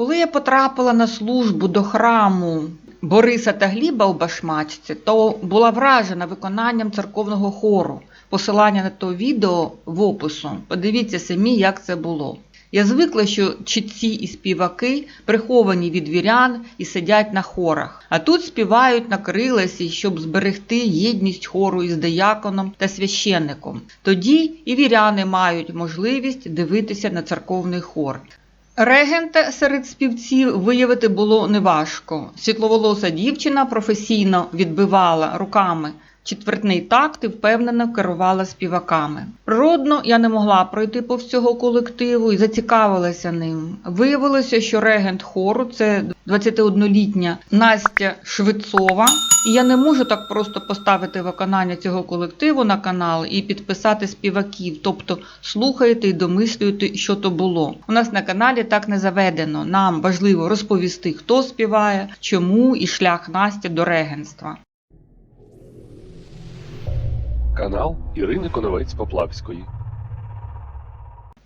Коли я потрапила на службу до храму Бориса та Гліба у Башмачці, то була вражена виконанням церковного хору. Посилання на то відео в опису. Подивіться самі, як це було. Я звикла, що чітці і співаки приховані від вірян і сидять на хорах, а тут співають на крилесі, щоб зберегти єдність хору із деяконом та священником. Тоді і віряни мають можливість дивитися на церковний хор. Регента серед співців виявити було неважко. Світловолоса дівчина професійно відбивала руками четвертний такт і впевнено керувала співаками. Природно, я не могла пройти повз цього колективу і зацікавилася ним. Виявилося, що регент хору це 21-літня Настя Швецова. І я не можу так просто поставити виконання цього колективу на канал і підписати співаків, тобто слухаєте і домислюєте, що то було. У нас на каналі так не заведено. Нам важливо розповісти, хто співає, чому і шлях Насті до регенства. Канал Ірини Коновець Поплавської.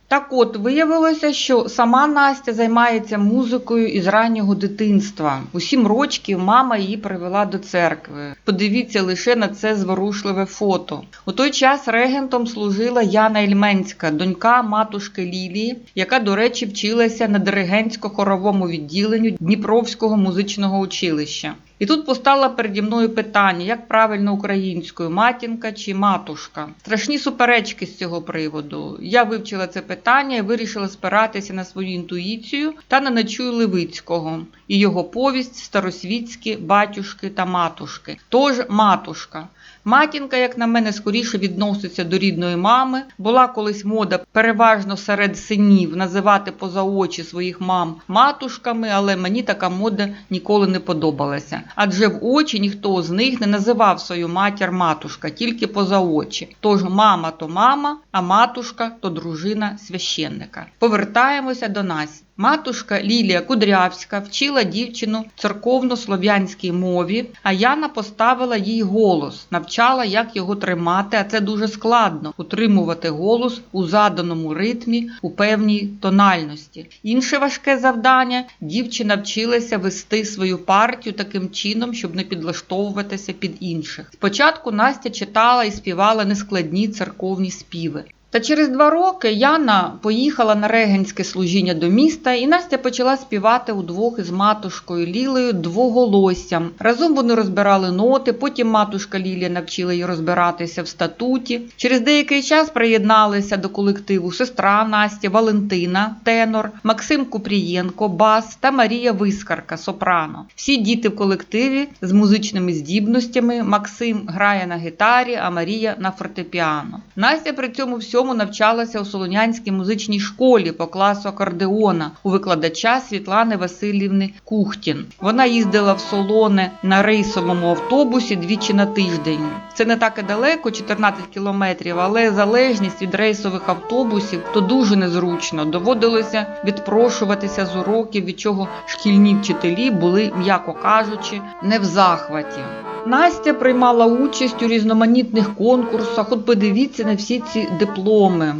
Так от виявилося, що сама Настя займається музикою із раннього дитинства. У сім рочків мама її привела до церкви. Подивіться лише на це зворушливе фото. У той час регентом служила Яна Ільменська, донька матушки Лілії, яка, до речі, вчилася на диригентсько-хоровому відділенню Дніпровського музичного училища. І тут постало переді мною питання, як правильно українською матінка чи матушка. Страшні суперечки з цього приводу. Я вивчила це питання і вирішила спиратися на свою інтуїцію та на Нечую Левицького і його повість Старосвітські батюшки та матушки. Тож матушка. Матінка, як на мене, скоріше відноситься до рідної мами. Була колись мода переважно серед синів називати поза очі своїх мам матушками, але мені така мода ніколи не подобалася. Адже в очі ніхто з них не називав свою матір матушка, тільки поза очі. Тож мама то мама, а матушка то дружина священника. Повертаємося до нас. Матушка Лілія Кудрявська вчила дівчину церковно-слов'янській мові, а Яна поставила їй голос, навчала, як його тримати, а це дуже складно утримувати голос у заданому ритмі у певній тональності. Інше важке завдання дівчина вчилася вести свою партію таким чином, щоб не підлаштовуватися під інших. Спочатку Настя читала і співала нескладні церковні співи. Та через два роки Яна поїхала на регенське служіння до міста, і Настя почала співати удвох із матушкою Лілею двоголоссям. Разом вони розбирали ноти, потім матушка Лілія навчила її розбиратися в статуті. Через деякий час приєдналися до колективу сестра Насті Валентина, тенор, Максим Купрієнко, бас та Марія Вискарка, сопрано. Всі діти в колективі з музичними здібностями. Максим грає на гітарі, а Марія на фортепіано. Настя при цьому всьому навчалася у Солонянській музичній школі по класу акордеона у викладача Світлани Васильівни Кухтін. Вона їздила в Солоне на рейсовому автобусі двічі на тиждень. Це не так і далеко, 14 кілометрів, але залежність від рейсових автобусів то дуже незручно. Доводилося відпрошуватися з уроків, від чого шкільні вчителі були, м'яко кажучи, не в захваті. Настя приймала участь у різноманітних конкурсах. От подивіться на всі ці дипломи.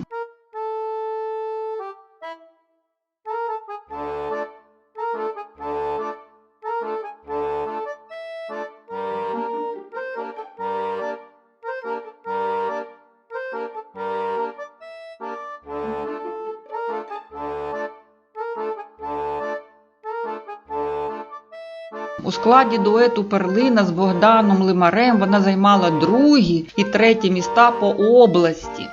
Складі дуету Перлина з Богданом Лимарем вона займала другі і треті міста по області.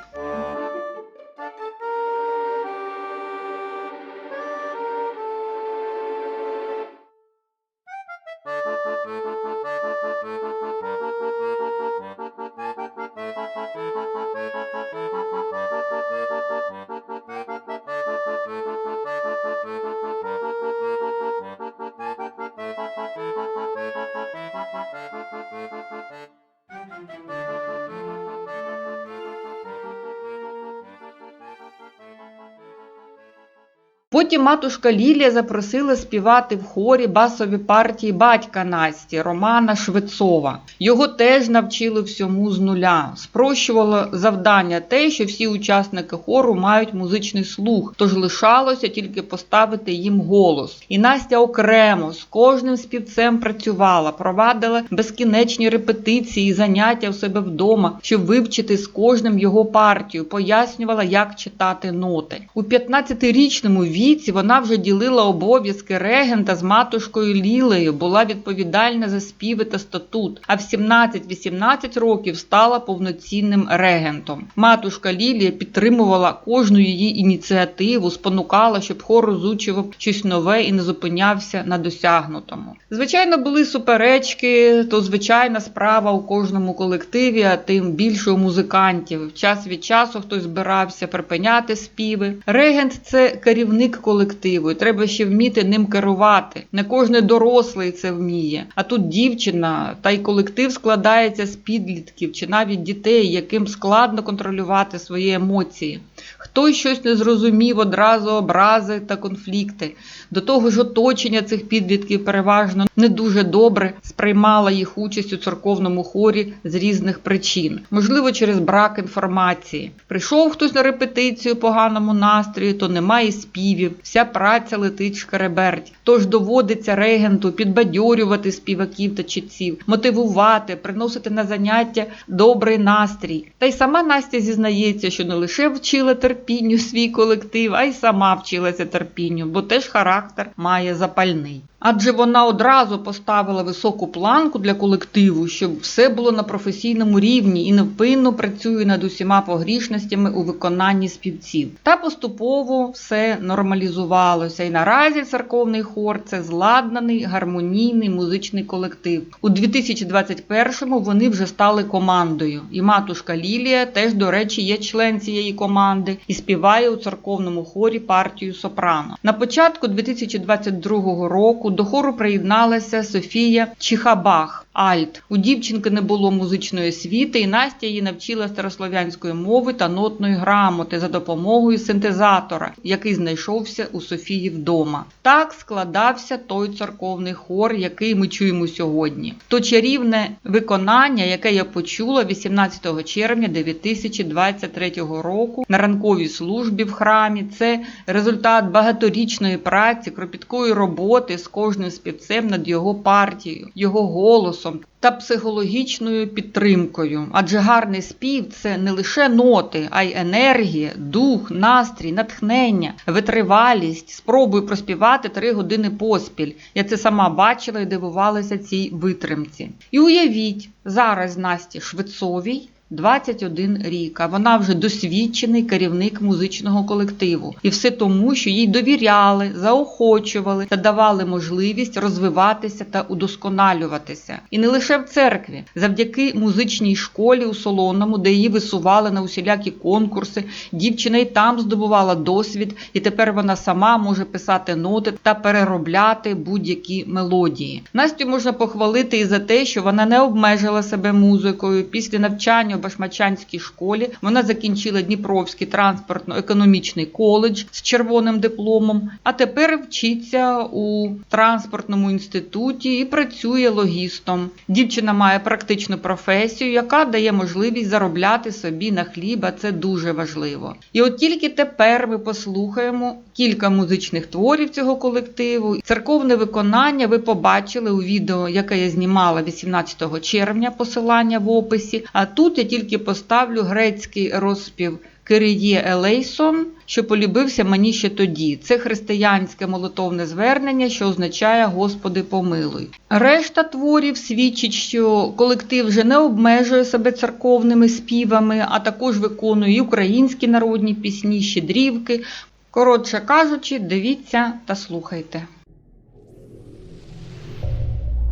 Потім матушка Лілія запросила співати в хорі басові партії батька Насті Романа Швецова. Його теж навчили всьому з нуля. Спрощувало завдання те, що всі учасники хору мають музичний слух, тож лишалося тільки поставити їм голос. І Настя окремо з кожним співцем працювала, провадила безкінечні репетиції і заняття в себе вдома, щоб вивчити з кожним його партію, пояснювала, як читати ноти. У 15-річному віці вона вже ділила обов'язки регента з матушкою Лілею, була відповідальна за співи та статут. А в 17-18 років стала повноцінним регентом. Матушка Лілія підтримувала кожну її ініціативу, спонукала, щоб хор розучував щось нове і не зупинявся на досягнутому. Звичайно, були суперечки, то звичайна справа у кожному колективі, а тим більше у музикантів. Час від часу хтось збирався припиняти співи. Регент це керівник колективу, і треба ще вміти ним керувати. Не кожен дорослий це вміє. А тут дівчина, та й колектив складається з підлітків чи навіть дітей, яким складно контролювати свої емоції. Хтось щось не зрозумів, одразу образи та конфлікти. До того ж, оточення цих підлітків переважно не дуже добре сприймала їх участь у церковному хорі з різних причин, можливо, через брак інформації. Прийшов хтось на репетицію поганому настрої, то немає співів, вся праця летить шкереберть. Тож доводиться регенту підбадьорювати співаків та читців, мотивувати, приносити на заняття добрий настрій. Та й сама Настя зізнається, що не лише вчила терпінню свій колектив, а й сама вчилася терпінню, бо теж характер має запальний. Адже вона одразу поставила високу планку для колективу, щоб все було на професійному рівні і невпинно працює над усіма погрішностями у виконанні співців. Та поступово все нормалізувалося, і наразі церковний хор це зладнаний гармонійний музичний колектив. У 2021-му вони вже стали командою. І матушка Лілія теж, до речі, є член цієї команди і співає у церковному хорі партію сопрано. На початку 2022 року до хору приєдналася Софія Чихабах. Альт. У дівчинки не було музичної освіти, і Настя її навчила старослов'янської мови та нотної грамоти за допомогою синтезатора, який знайшовся у Софії вдома. Так складався той церковний хор, який ми чуємо сьогодні. То чарівне виконання, яке я почула 18 червня 2023 року на ранковій службі в храмі, це результат багаторічної праці, кропіткої роботи з кожним співцем над його партією, його голосом та психологічною підтримкою. Адже гарний спів це не лише ноти, а й енергія, дух, настрій, натхнення, витривалість. Спробуй проспівати три години поспіль. Я це сама бачила і дивувалася цій витримці. І уявіть, зараз Насті Швецовій 21 рік, а вона вже досвідчений керівник музичного колективу. І все тому, що їй довіряли, заохочували та давали можливість розвиватися та удосконалюватися. І не лише в церкві, завдяки музичній школі у Солоному, де її висували на усілякі конкурси, дівчина й там здобувала досвід, і тепер вона сама може писати ноти та переробляти будь-які мелодії. Настю можна похвалити і за те, що вона не обмежила себе музикою після навчання Башмачанській школі. Вона закінчила Дніпровський транспортно-економічний коледж з червоним дипломом, а тепер вчиться у транспортному інституті і працює логістом. Дівчина має практичну професію, яка дає можливість заробляти собі на хліб, а це дуже важливо. І от тільки тепер ми послухаємо кілька музичних творів цього колективу. Церковне виконання ви побачили у відео, яке я знімала 18 червня, посилання в описі. А тут я тільки поставлю грецький розспів Киріє Елейсон, що полюбився мені ще тоді. Це християнське молитовне звернення, що означає Господи помилуй. Решта творів свідчить, що колектив вже не обмежує себе церковними співами, а також виконує і українські народні пісні, щедрівки. Коротше кажучи, дивіться та слухайте.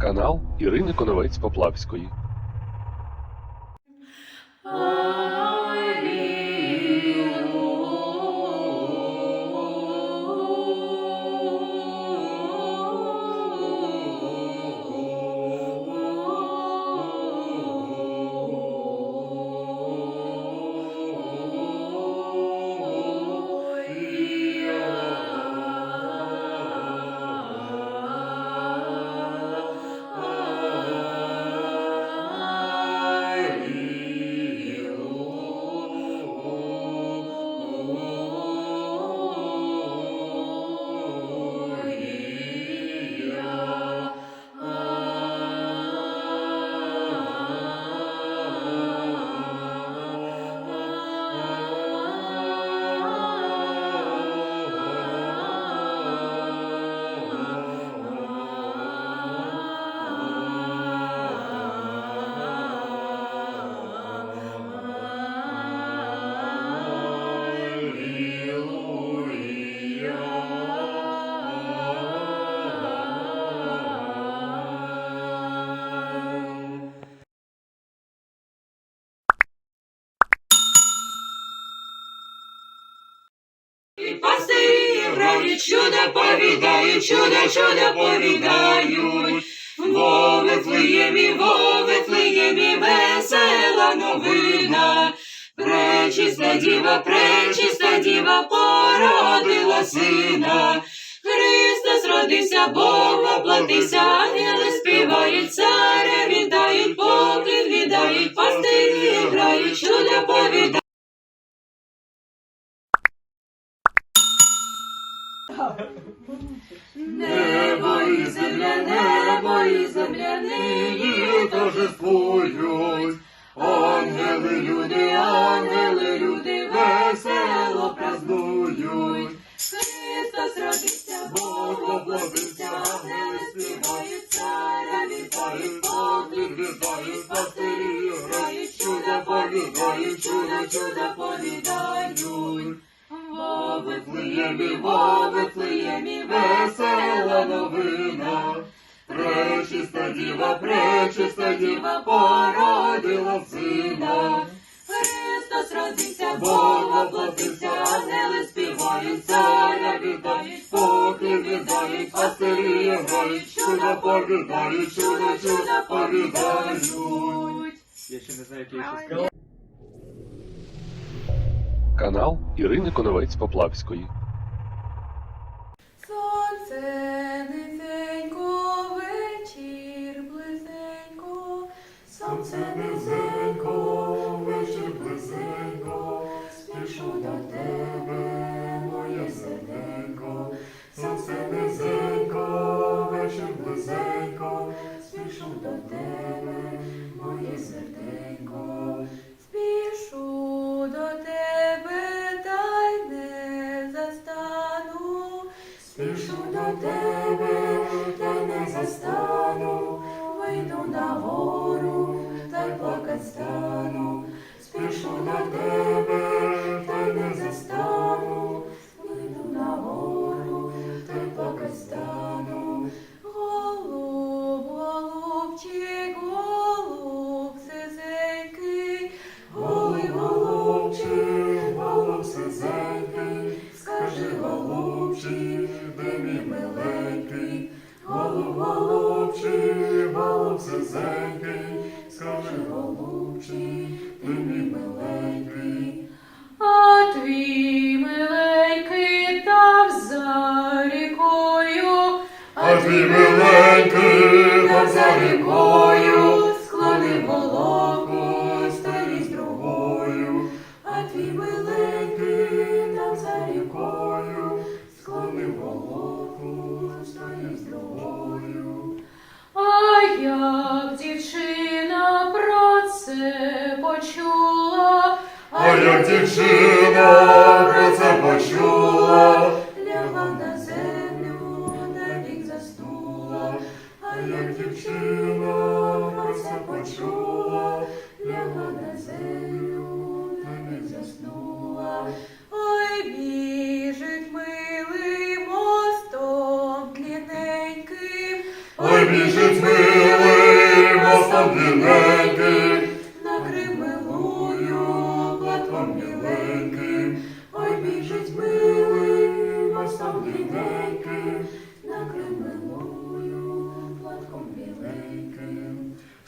Канал Ірини Коновець Поплавської. Повідають, повідають, чудо, чудо повідають. Во Вифлеємі, во Вифлеємі, весела новина. Пречиста діва, пречиста діва породила сина. Христос родився, Бог воплотився, ангели співають, царя вітають, поклін віддають, пастирі грають, чудо повідають. І земля, нині торжествують. Ангели, люди, ангели, люди, весело празднують. Христос родився, Бог воплотився, ангели співають, царя вітають, поклін віддають, пастирі грають, чудо повідають, чудо, чудо повідають. Во Вифлеємі, во Вифлеємі, весела новина. Пречиста діва, пречиста діва породила сина. Христос родився, Бог воплотився, ангели співають, царя вітають, поклін віддають, пастирі грають, чудо повідають, чудо, чудо повідають. Я ще не знаю, як я ще сказав. Канал Ірини Коновець Поплавської. Сонце низенько, сонце низенько, вечір близенько, спішу до тебе, моє серденько, сонце низенько, вечір близенько, спішу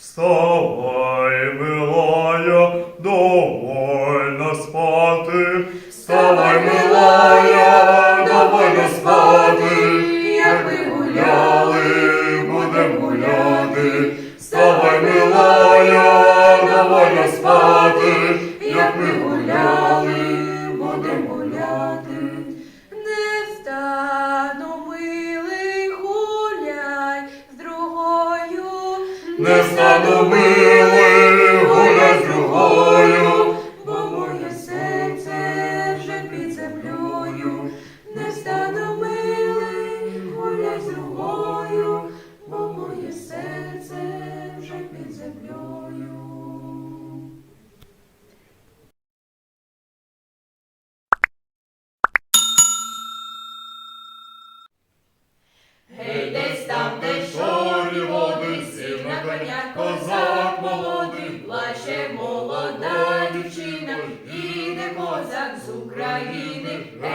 Вставай, милая,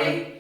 Bye.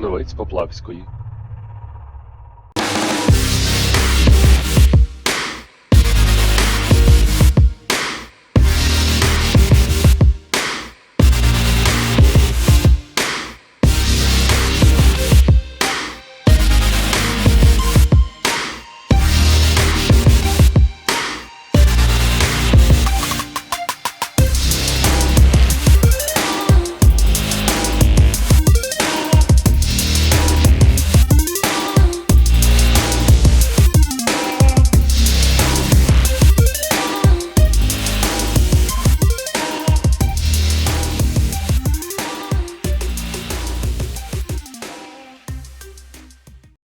Канал Поплавської.